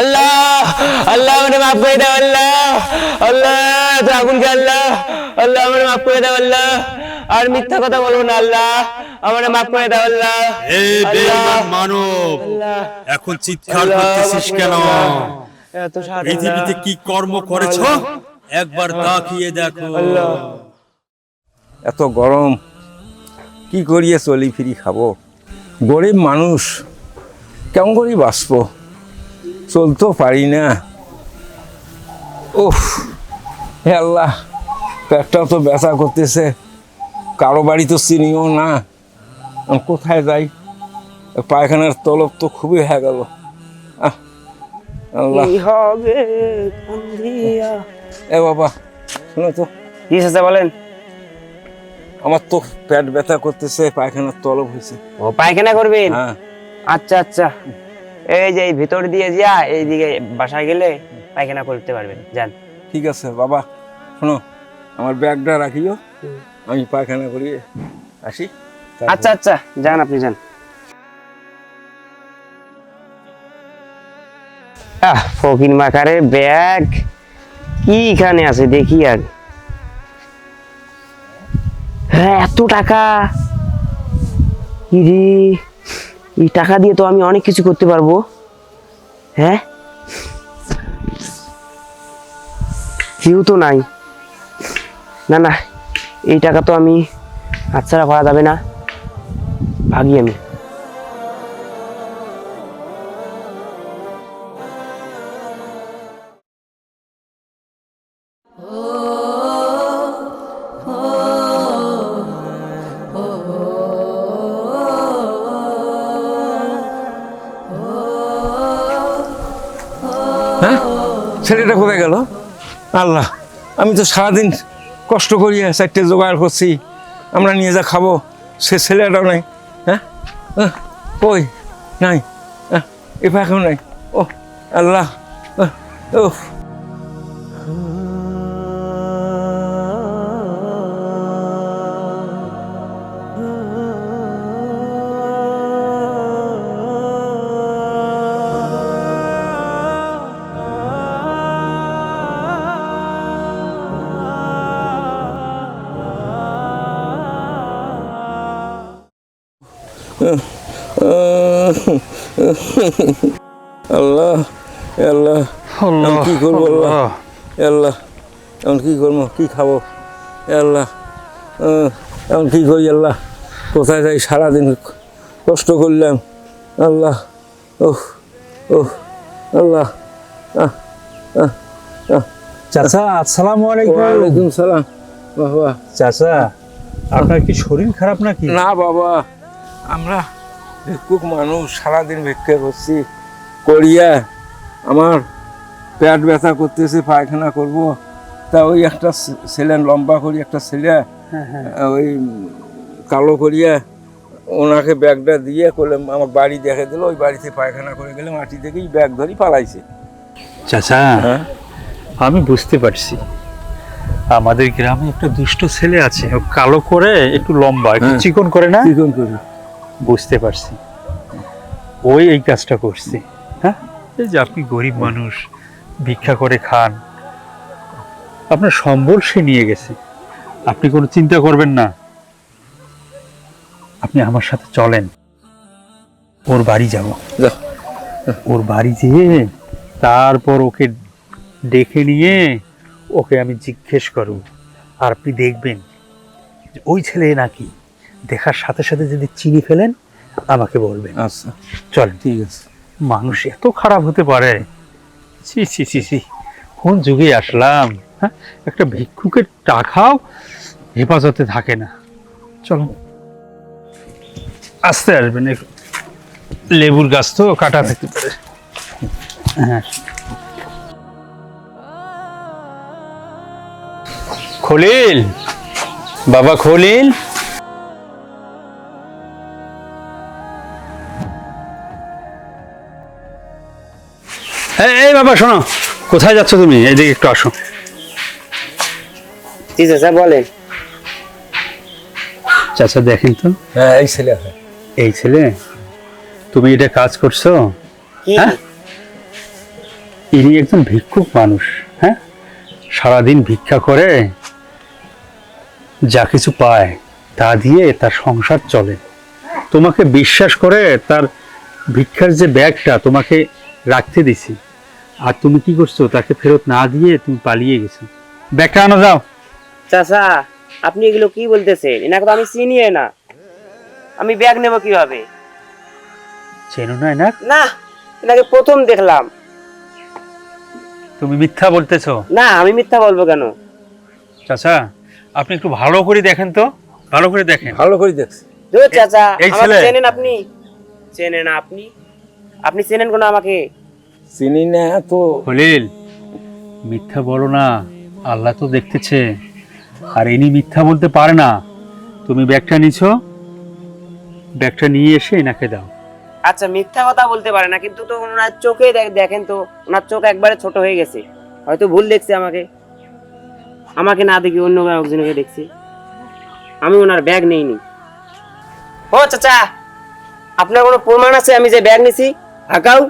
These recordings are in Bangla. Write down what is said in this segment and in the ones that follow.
আল্লাহ আল্লাহ আমাকে মাফ করে দাও আল্লাহ। আল্লাহ আল্লাহ। আল্লাহ আমাকে মাফ করে দাও আল্লাহ। আর মিথ্যা কথা বলব না আল্লাহ। মাফ করে দাও আল্লাহ। বেঈমান মানব এখন চিৎকার করতেছিস কেন। পৃথিবীতে কি কর্ম করেছ? একবার তাকিয়ে দেখো। আল্লাহ। এত গরম কি করিয়ে চলি ফিরি খাব? গরিব মানুষ কেমন করি বাঁচবো? চলতেও পারি না। উফ হে আল্লাহ পেটটাও তো ব্যথা করতেছে। কারও বাড়ি তো চিনিও না। আমি কোথায় যাই? পায়খানার তলব তো খুবই হয়ে গেল। আল্লাহ। এ বাবা শোনো তো। কি চাচা বলেন? আমার তো পেট ব্যথা করতেছে পায়খানার তলব হয়েছে। ও পায়খানা করবেন? হ্যাঁ। আচ্ছা আচ্ছা। এই যে এই ভিতর দিয়ে যা এইদিকে বাসায় গেলে পায়খানা করতে পারবেন যান। ঠিক আছে বাবা শোনো আমার ব্যাগটা রাখিও। আমি পায়খানা করি আসি। আচ্ছা আচ্ছা যান আপনি যান। আহ ফকির মাকারে ব্যাগ কি এখানে আছে দেখি আর। হ্যাঁ এত টাকা। ইরে এই টাকা দিয়ে তো আমি অনেক কিছু করতে পারব। হ্যাঁ? কেউ তো নাই। না না, এই টাকা তো আমি হাতছাড়া করা যাবে না। ভাগি আমি। হ্যাঁ? ছেলেটা কোথায় গেল? আল্লাহ আমি তো সারাদিন কষ্ট করিয়া চারটে জোগাড় করছি। আমরা নিয়ে যা খাব। সে ছেলেটাও নাই। হ্যাঁ? কই? নাই। এফা এ পাখেও নাই। ও আল্লাহ। আহ, আল্লাহ আল্লাহ। আমি কি করব আল্লাহ? আল্লাহ। এখন কি করব? কি খাব? আল্লাহ এখন কি করি আল্লাহ? কোথায় যাই? সারাদিন কষ্ট করলাম। আল্লাহ ওহ ওহ আল্লাহ চাচা আসসালামু আলাইকুম। ওয়ালাইকুম সালাম। বাবা চাচা আপনার কি শরীর খারাপ নাকি? না বাবা। আমরা ভিক্ষুক মানুষ সারাদিন ভিক্ষা করছি করিয়া আমার পেট ব্যথা করতেছে পায়খানা করব। তা ওই একটা ছেলে লম্বা করি একটা ছেলে ওই কালো করিয়া ওনাকে ব্যাগটা দিয়ে করলে আমার বাড়ি দেখে দিল। ওই বাড়িতে পায়খানা করে গেলে মাটি থেকেই ব্যাগ ধরি পালাইছে। চাচা হ্যাঁ? আমি বুঝতে পারছি। আমাদের গ্রামে একটা দুষ্ট ছেলে আছে ও কালো করে একটু লম্বা একটু হ্যাঁ। চিকন করে না? চিকন কোন করি। বুঝতে পারছি। ওই এই কাজটা করছি। হ্যাঁ? এই যে আপনি গরিব মানুষ ভিক্ষা করে খান। আপনার সম্বল সে নিয়ে গেছে। আপনি কোনো চিন্তা করবেন না। আপনি আমার সাথে চলেন। ওর বাড়ি যাব। ওর বাড়ি যেয়ে তারপর ওকে ডেকে নিয়ে ওকে আমি জিজ্ঞেস করব। আর আপনি দেখবেন ওই ছেলে নাকি দেখার সাথে সাথে যদি চিনি ফেলেন আমাকে বলবেন। আচ্ছা। চলেন। ঠিক আছে। মানুষ এত খারাপ হতে পারে। ছি ছি ছি ছি। কোন যুগে আসলাম হ্যাঁ? একটা ভিক্ষুকের টাকাও হেফাজতে থাকে না। চলো। আসতে আসবেন লেবুর গাছ তো কাটা থাকতে পারে। হ্যাঁ। খলিল! বাবা খলিল! এই এই বাবা শোনো। কোথায় যাচ্ছ তুমি? এইদিকে একটু আসো। জি চাচা বলেন। চাচা দেখেন তো। হ্যাঁ এই ছেলে। এই ছেলে? তুমি এটা কাজ করছ? হ্যাঁ? ইনি একজন ভিক্ষুক মানুষ হ্যাঁ? সারাদিন ভিক্ষা করে যা কিছু পায় তা দিয়ে তার সংসার চলে। তোমাকে বিশ্বাস করে তার ভিক্ষার যে ব্যাগটা তোমাকে রাখতে দিছি। আর তুমি কি করছ? তাকে ফেরত না দিয়ে তুমি পালিয়ে গেছো। ব্যাগটা আনো যাও। চাচা আপনি এগুলো কি বলতেছেন? এনাকে তো আমি চিনি না। আমি ব্যাগ নেব কীভাবে? চেনো না না না এনাকে প্রথম দেখলাম। তুমি মিথ্যা বলতেছো? না আমি মিথ্যা বলব কেন? চাচা আপনি একটু ভালো করে দেখেন তো। ভালো করে দেখেন। ভালো করে দেখছি। চাচা এই ছেলে। চেনেন আপনি? চেনেন আপনি? আপনি চেনেন কোনো আমাকে? চিনি না তো। খলিল মিথ্যা বলো না। আল্লাহ তো দেখতেছে। আর ইনি মিথ্যা বলতে পারে না। তুমি ব্যাগটা নিছো। ব্যাগটা নিয়ে এসে এনাকে দাও। আচ্ছা মিথ্যা কথা বলতে পারে না কিন্তু তো ওনার চোখে দেখ- দেখেন তো ওনার চোখ একবারে ছোট হয়ে গেছে। হয়তো ভুল দেখছে আমাকে। আমাকে না দেখি অন্য একজনকে দেখছি। আমি ওনার ব্যাগ নেইনি। ও চাচা আপনার কোনো প্রমাণ আছে আমি যে ব্যাগ নিছি? হাকাও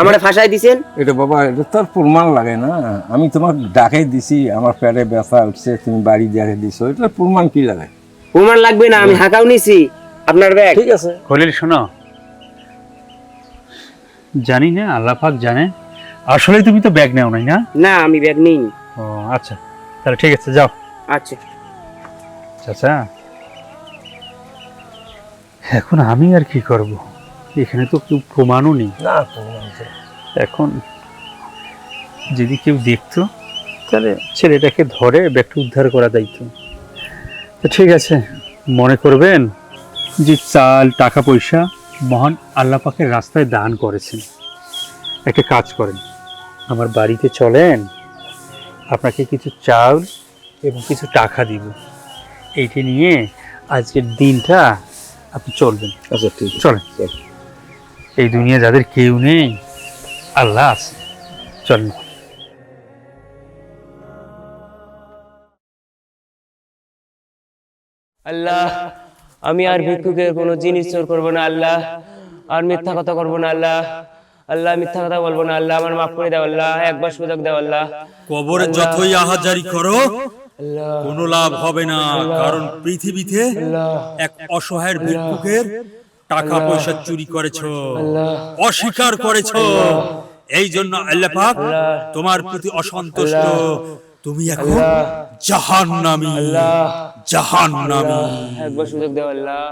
আমারে ফাঁসাই দিছেন? এটা বাবা এটা তো প্রমাণ লাগে না। আমি তোমাকে ডাকাই দিছি আমার পেটে ব্যথা উঠছে তুমি বাড়ি দেখে দিছো। এটা প্রমাণ কি লাগে? প্রমাণ লাগবে না আমি হাকাও নিছি। আপনার ব্যাগ? ঠিক আছে। খলিল শোনো। জানি না আল্লাহ পাক জানে। আসলে তুমি তো ব্যাগ নেও নাই না? না আমি ব্যাগ নেই। ও আচ্ছা। তাহলে ঠিক আছে যাও। আচ্ছা। চাচা এখন আমি আর কি করব? এখানে তো কেউ প্রমাণও নেই। না এখন যদি কেউ দেখতো তাহলে ছেলেটাকে ধরে ব্যাগটা উদ্ধার করা দায়িত্ব। তো ঠিক আছে মনে করবেন যে চাল টাকা পয়সা মহান আল্লাহ পাকের রাস্তায় দান করেছেন। একটা কাজ করেন আমার বাড়িতে চলেন আপনাকে কিছু চাল এবং কিছু টাকা দিব। এইটি নিয়ে আজকের দিনটা আপনি চলবেন। আচ্ছা ঠিক চলেন। চল। এই দুনিয়া যাদের কেউ নেই আল্লাহ আছে। চলেন আল্লাহ আমি আর ভিক্ষুকের কোনো জিনিস চোর করব না আল্লাহ। আর মিথ্যা কথা করব না আল্লাহ। আল্লাহ মিথ্যা কথা বলব না আল্লাহ। আমার মাফ করে দাও আল্লাহ। একবার সুযোগ দাও আল্লাহ। কবরে যতই আহাজারি করো কোনো লাভ হবে না কারণ পৃথিবীতে এক অসহায়ের ভিক্ষুকের টাকা পয়সা চুরি করেছ অস্বীকার করেছ। এই জন্য আল্লাহ পাক তোমার প্রতি অসন্তুষ্ট। তুমি এখন জাহান নামি একবার সুযোগ দেওয়া আল্লাহ।